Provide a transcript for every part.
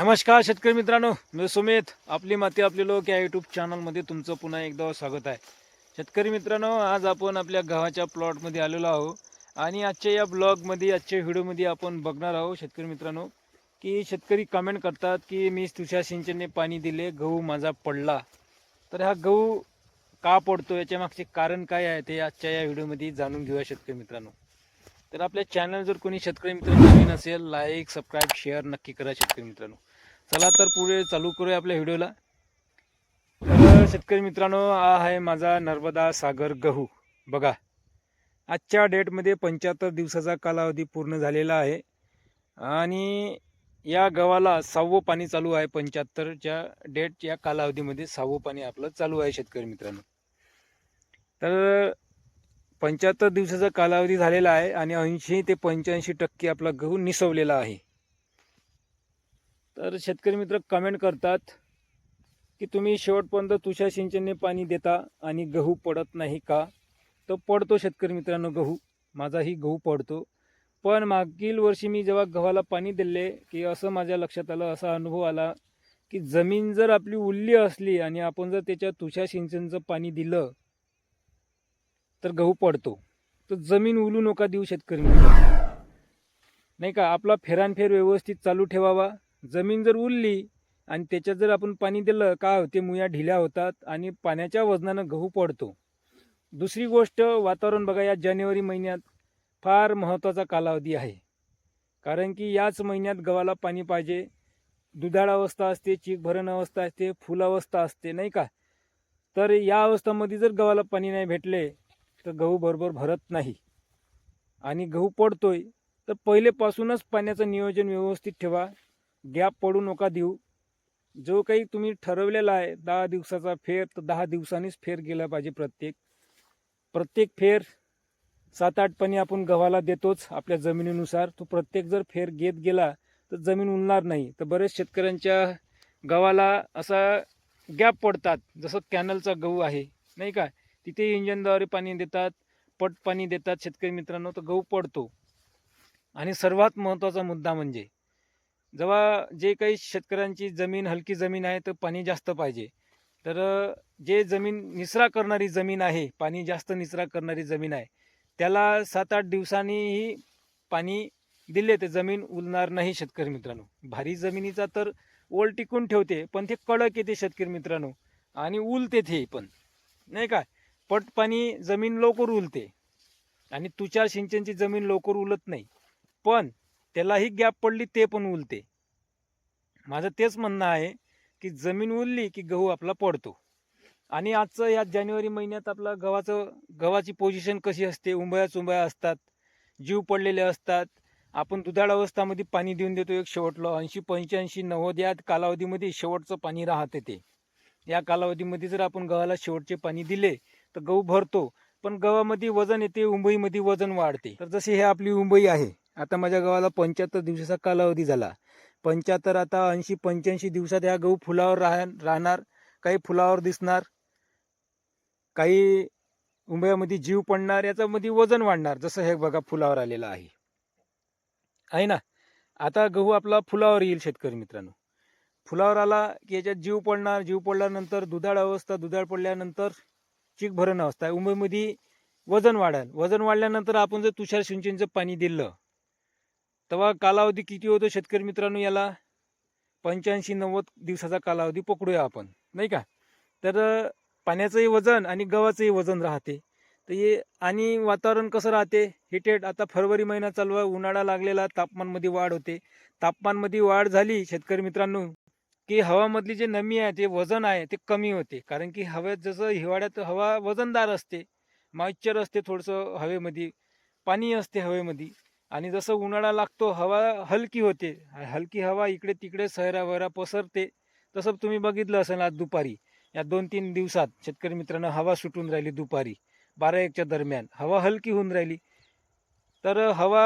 नमस्कार शेतकरी मित्रांनो मी सुमित. आपली माती आपले लोक या यूट्यूब चॅनलमध्ये तुमचं पुन्हा एकदा स्वागत आहे. शेतकरी मित्रांनो आज आपण आपल्या गव्हाच्या प्लॉटमध्ये आलेलो आहोत आणि आजच्या या ब्लॉगमध्ये आजच्या व्हिडिओमध्ये आपण बघणार आहोत शेतकरी मित्रांनो की शेतकरी कमेंट करतात की मी तुषार सिंचनने पाणी दिले गहू माझा पडला. तर हा गहू का पडतो याच्या मागचे कारण काय आहे ते आजच्या या व्हिडिओमध्ये जाणून घेऊया शेतकरी मित्रांनो. तर आपल्या चॅनल जर कोणी शेतकरी मित्र नवीन असेल लाईक सबस्क्राईब शेअर नक्की करा शेतकरी मित्रांनो. चला तर पुढे चालू करूया आपल्या व्हिडिओला. तर शेतकरी मित्रांनो हा आहे माझा नर्मदा सागर गहू. बघा आजच्या डेटमध्ये पंच्याहत्तर दिवसाचा कालावधी पूर्ण झालेला आहे. आणि या गव्हाला सहावं पाणी चालू आहे पंच्याहत्तरच्या डेट या कालावधीमध्ये सहावं पाणी आपलं चालू आहे शेतकरी मित्रांनो. तर पंच्याहत्तर दिवसाचा कालावधी झालेला आहे आणि ऐंशी ते पंच्याऐंशी टक्के आपला गहू निसवलेला आहे. तर शेतकरी मित्र कमेंट करतात की तुम्ही शेवटपर्यंत तुषार सिंचनने पाणी देता आणि गहू पडत नाही का? तर पडतो शेतकरी मित्रांनो गहू. माझाही गहू पडतो. पण मागील वर्षी मी जेव्हा गव्हाला पाणी दिले की असं माझ्या लक्षात आलं असा अनुभव आला की जमीन जर आपली उरली असली आणि आपण जर त्याच्या तुषार सिंचनचं पाणी दिलं तर गहू पडतो. तर जमीन उलू नका देऊ शेतकरी मित्र नाही का? आपला फेरानफेर व्यवस्थित चालू ठेवावा. जमीन जर उरली आणि त्याच्यात जर आपण पाणी दिलं का होते? मुया ढिल्या होतात आणि पाण्याच्या वजनानं गहू पडतो. दुसरी गोष्ट वातावरण बघा या जानेवारी महिन्यात फार महत्त्वाचा कालावधी आहे. कारण की याच महिन्यात गव्हाला पाणी पाहिजे. दुधाळ अवस्था असते चीकभरण अवस्था असते फुल अवस्था असते नाही का? तर या अवस्थामध्ये जर गव्हाला पाणी नाही भेटले तर गहू बरोबर भरत नाही. आणि गहू पडतोय तर पहिलेपासूनच पाण्याचं नियोजन व्यवस्थित ठेवा. गॅप पडू नका देऊ. जो काही तुम्ही ठरवलेला आहे दहा दिवसाचा फेर तर दहा दिवसांनीच फेर गेला पाहिजे प्रत्येक. प्रत्येक फेर सात आठ पाणी आपण गव्हाला देतोच आपल्या जमिनीनुसार. तो प्रत्येक जर फेर घेत गेला तर जमीन उलणार नाही. तर बरेच शेतकऱ्यांच्या गव्हाला असा गॅप पडतात जसं कॅनलचा गहू आहे नाही का? तिथे इंजनद्वारे पाणी देतात पट पाणी देतात शेतकरी मित्रांनो तर गहू पडतो. आणि सर्वात महत्त्वाचा मुद्दा म्हणजे जेव्हा जे काही शेतकऱ्यांची जमीन हलकी जमीन आहे तर पाणी जास्त पाहिजे. तर जे जमीन निचरा करणारी जमीन आहे पाणी जास्त निचरा करणारी जमीन आहे त्याला सात आठ दिवसांनीही पाणी दिले ते जमीन उलणार नाही शेतकरी मित्रांनो. भारी जमिनीचा तर ओल टिकून ठेवते पण ते कडक येते शेतकरी मित्रांनो. आणि उलते ते पण नाही का? पट पाणी जमीन लवकर उलते. आणि तुषार सिंचनची जमीन लवकर उलत नाही. पण त्यालाही गॅप पडली ते पण उलते माझं तेच म्हणणं आहे की जमीन उरली की गहू आपला पडतो. आणि आजचं या जानेवारी महिन्यात आपला गव्हाचं गव्हाची पोझिशन कशी असते? उंबया चुंबया असतात जीव पडलेले असतात. आपण दुधाळ अवस्थामध्ये पाणी देऊन देतो एक शेवटलं. ऐंशी पंच्याऐंशी नव्वद या कालावधीमध्ये शेवटचं पाणी राहते ते. या कालावधीमध्ये जर आपण गव्हाला शेवटचे पाणी दिले तर गहू भरतो. पण गव्हामध्ये वजन येते उंबईमध्ये वजन वाढते. तर जशी हे आपली उंबई आहे आता माझ्या गव्हाला पंच्याहत्तर दिवसाचा कालावधी झाला. पंच्याहत्तर आता ऐंशी पंच्याऐंशी दिवसात ह्या गहू फुलावर राह राहणार काही फुलावर दिसणार काही उंबऱ्यामध्ये जीव पडणार याच्यामध्ये वजन वाढणार जसं हे बघा फुलावर आलेलं आहे. आहे ना? आता गहू आपला फुलावर येईल शेतकरी मित्रांनो. फुलावर आला की याच्यात जीव पडणार जीव पडल्यानंतर दुधाळ अवस्था दुधाळ पडल्यानंतर चीक भरण अवस्था आहे उंबईमध्ये वजन वाढेल. वजन वाढल्यानंतर आपण जर तुषार सिंचनचं पाणी दिलं तेव्हा कालावधी किती होतो शेतकरी मित्रांनो याला? पंच्याऐंशी नव्वद दिवसाचा कालावधी पकडूया आपण नाही का? तर पाण्याचंही वजन आणि गव्हाचंही वजन राहते. तर हे आणि वातावरण कसं राहते? हिटेड आता फरवरी महिना चालू आहे उन्हाळा लागलेला तापमानमध्ये वाढ होते. तापमानमध्ये वाढ झाली शेतकरी मित्रांनो की हवामधली जे नमी आहे ते वजन आहे ते कमी होते. कारण की हवेत जसं हिवाळ्यात हवा वजनदार असते मॉइश्चर असते थोडंसं हवेमध्ये पाणी असते हवेमध्ये. आणि जसं उन्हाळा लागतो हवा हलकी होते. हलकी हवा इकडे तिकडे सहरावहरा पसरते. तसं तुम्ही बघितलं असेल आज दुपारी. या दोन तीन दिवसात शेतकरी मित्रांनो हवा सुटून राहिली दुपारी. बारा एकच्या दरम्यान. हवा हलकी होऊन राहिली. तर हवा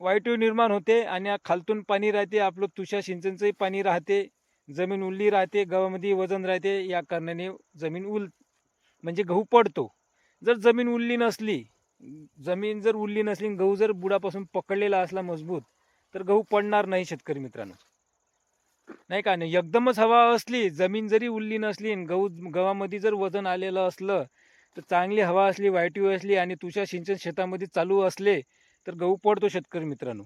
वायटू निर्माण होते आणि खालतून पाणी राहते. आपलं तुषार सिंचनचंही पाणी राहते. जमीन उरली राहते. गव्हामध्ये वजन राहते. या कारणाने जमीन उल म्हणजे गहू पडतो. जर जमीन उरली नसली जमीन जर उरली नसली गहू जर बुडापासून पकडलेला असला मजबूत तर गहू पडणार नाही शेतकरी मित्रांनो. नाही का? नाही एकदमच हवा असली जमीन जरी उरली नसली गहू गव्हामध्ये जर वजन आलेलं असलं तर चांगली हवा असली वायटी असली आणि तुषार सिंचन शेतामध्ये चालू असले तर गहू पडतो शेतकरी मित्रांनो.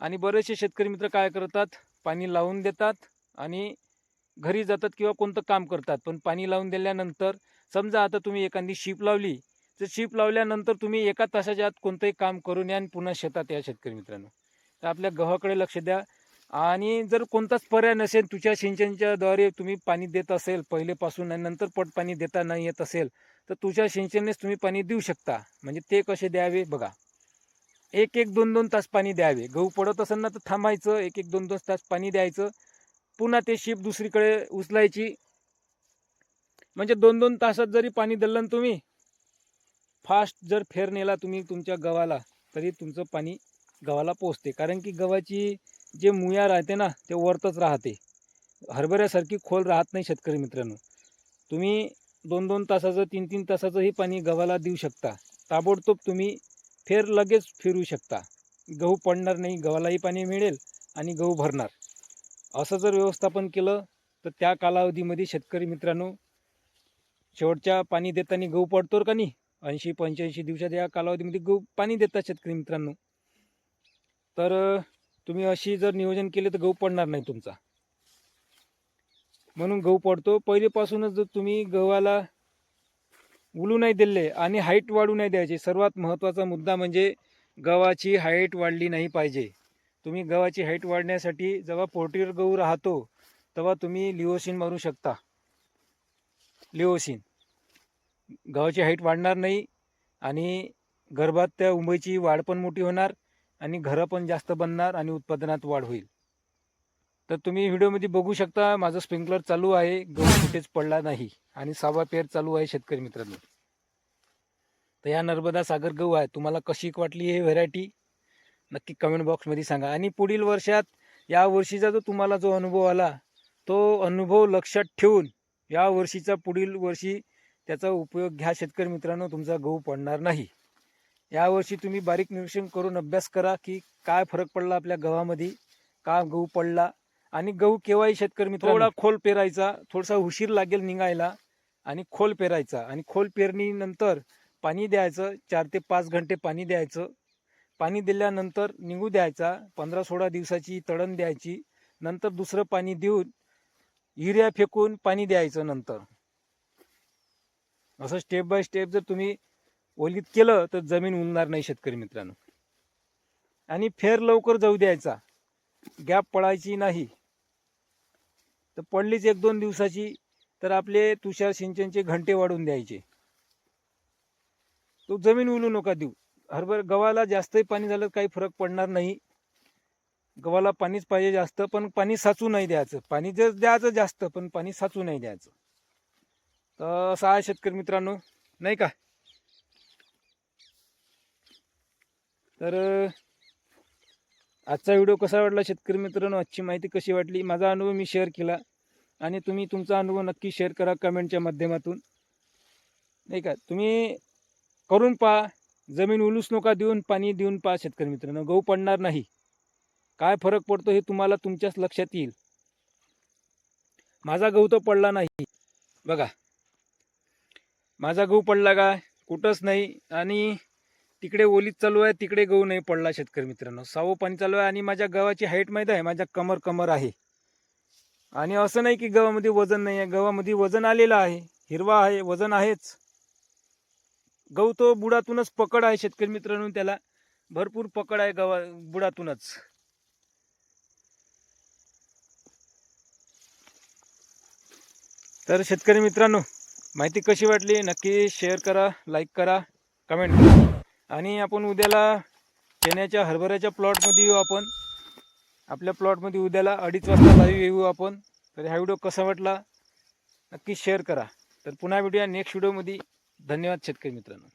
आणि बरेचसे शेतकरी मित्र काय करतात? पाणी लावून देतात आणि घरी जातात किंवा कोणतं काम करतात. पण पाणी लावून दिल्यानंतर समजा आता तुम्ही एखादी शीप लावली तर शिप लावल्यानंतर तुम्ही एका तासाच्या आत कोणतंही काम करून या आणि पुन्हा शेतात या शेतकरी मित्रांनो. तर आपल्या गव्हाकडे लक्ष द्या. आणि जर कोणताच पर्याय नसेल तुझ्या सिंचनच्याद्वारे तुम्ही पाणी देत असेल पहिलेपासून आणि नंतर पट पाणी देता नाही येत असेल तर तुझ्या सिंचननेच तुम्ही पाणी देऊ शकता. म्हणजे ते कसे द्यावे बघा. एक एक दोन दोन तास पाणी द्यावे. गहू पडत असेल ना तर थांबायचं. एक एक दोन दोन तास पाणी द्यायचं. पुन्हा ते शिप दुसरीकडे उचलायची. म्हणजे दोन दोन तासात जरी पाणी दिलं ना तुम्ही फास्ट जर फेर नेला तुम्ही तुमच्या गव्हाला तरी तुमचं पाणी गव्हाला पोचते. कारण की गव्हाची जे मुया राहते ना ते वरतच राहते. हरभऱ्यासारखी खोल राहत नाही शेतकरी मित्रांनो. तुम्ही दोन दोन तासाचं तीन तीन तासाचंही पाणी गव्हाला देऊ शकता. ताबडतोब तुम्ही फेर लगेच फिरू शकता. गहू पडणार नाही गव्हालाही पाणी मिळेल आणि गहू भरणार. असं जर व्यवस्थापन केलं तर त्या कालावधीमध्ये शेतकरी मित्रांनो शेवटच्या पाणी देताना गहू पडतो का नाही? ऐंशी पंच्याऐंशी दिवसात या कालावधीमध्ये गहू पाणी देतात शेतकरी मित्रांनो. तर तुम्ही अशी जर नियोजन केले तर गहू पडणार नाही तुमचा. म्हणून गहू पडतो. पहिलेपासूनच जर तुम्ही गव्हाला उलू नाही दिले आणि हाईट वाढू नाही द्यायची सर्वात महत्त्वाचा मुद्दा म्हणजे गव्हाची हाईट वाढली नाही पाहिजे. तुम्ही गव्हाची हाईट वाढण्यासाठी जेव्हा पोल्ट्रीवर गहू राहतो तेव्हा तुम्ही लिओसिन मारू शकता. लिओसिन. गव्हाची हाईट वाढणार नाही आणि गर्भात त्या उंबईची वाढ पण मोठी होणार आणि घरं पण जास्त बनणार आणि उत्पादनात वाढ होईल. तर तुम्ही व्हिडिओमध्ये बघू शकता माझं स्प्रिंकलर चालू आहे गहू कुठेच पडला नाही आणि सहावा पेर चालू आहे शेतकरी मित्रांनो. तर या नर्मदा सागर गहू आहे तुम्हाला कशी वाटली हे व्हेरायटी नक्की कमेंट बॉक्समध्ये सांगा. आणि पुढील वर्षात या वर्षीचा जो तुम्हाला जो अनुभव आला तो अनुभव लक्षात ठेवून या वर्षीचा पुढील वर्षी त्याचा उपयोग घ्या शेतकरी मित्रांनो तुमचा गहू पडणार नाही. यावर्षी तुम्ही बारीक निरीक्षण करून अभ्यास करा की काय फरक पडला आपल्या गव्हामध्ये का गहू पडला आणि गहू केव्हाही शेतकरी मित्र थोडा खोल पेरायचा थोडासा उशीर लागेल निघायला आणि खोल पेरायचा आणि खोल पेरणीनंतर पाणी द्यायचं चार ते पाच घंटे पाणी द्यायचं. पाणी दिल्यानंतर निघू द्यायचा पंधरा सोळा दिवसाची तळण द्यायची नंतर दुसरं पाणी देऊन युरिया फेकून पाणी द्यायचं नंतर. असं स्टेप बाय स्टेप जर तुम्ही ओलीत केलं तर जमीन उलणार नाही शेतकरी मित्रांनो. आणि फेर लवकर जाऊ द्यायचा. गॅप पडायची नाही. तर पडलीच एक दोन दिवसाची तर आपले तुषार सिंचनचे घंटे वाढून द्यायचे. तो जमीन उलू नका देऊ. हरभर गव्हाला जास्तही पाणी झालं काही फरक पडणार नाही. गव्हाला पाणीच पाहिजे जास्त पण पाणी साचू नाही द्यायचं. पाणी जर द्यायचं जास्त पण पाणी साचू नाही द्यायचं. तर असं आहे शेतकरी मित्रांनो नाही का? तर आजचा व्हिडिओ कसा वाटला शेतकरी मित्रांनो? आजची माहिती कशी वाटली? माझा अनुभव मी शेअर केला आणि तुम्ही तुमचा अनुभव नक्की शेअर करा कमेंटच्या माध्यमातून. नाही का? तुम्ही करून पहा जमीन उलूस नका देऊन पाणी देऊन पहा शेतकरी मित्रांनो. गहू पडणार नाही. काय फरक पडतो हे तुम्हाला तुमच्याच लक्षात येईल. माझा गहू तर पडला नाही. बघा माझा गहू पडला का? कुठंच नाही. आणि तिकडे ओलीत चालू आहे तिकडे गहू नाही पडला शेतकरी मित्रांनो. सावं पाणी चालू आहे आणि माझ्या गव्हाची हाईट माहीत आहे? माझ्या कमर कमर आहे. आणि असं नाही की गव्हामध्ये वजन नाही आहे. गव्हामध्ये वजन आलेलं आहे. हिरवा आहे वजन आहेच. गहू तो बुडातूनच पकड आहे शेतकरी मित्रांनो त्याला. भरपूर पकड आहे गव्हा बुडातूनच. तर शेतकरी मित्रांनो माहिती कशी वाटली नक्की शेअर करा लाईक करा कमेंट करा. आणि आपण उद्याला चण्याच्या हरभऱ्याच्या प्लॉटमध्ये येऊ आपण. आपल्या प्लॉटमध्ये उद्याला अडीच वाजता लाईव्ह येऊ आपण. तर हा व्हिडिओ कसा वाटला नक्की शेअर करा. तर पुन्हा भेटूया नेक्स्ट व्हिडिओमध्ये धन्यवाद शेतकरी मित्रांनो.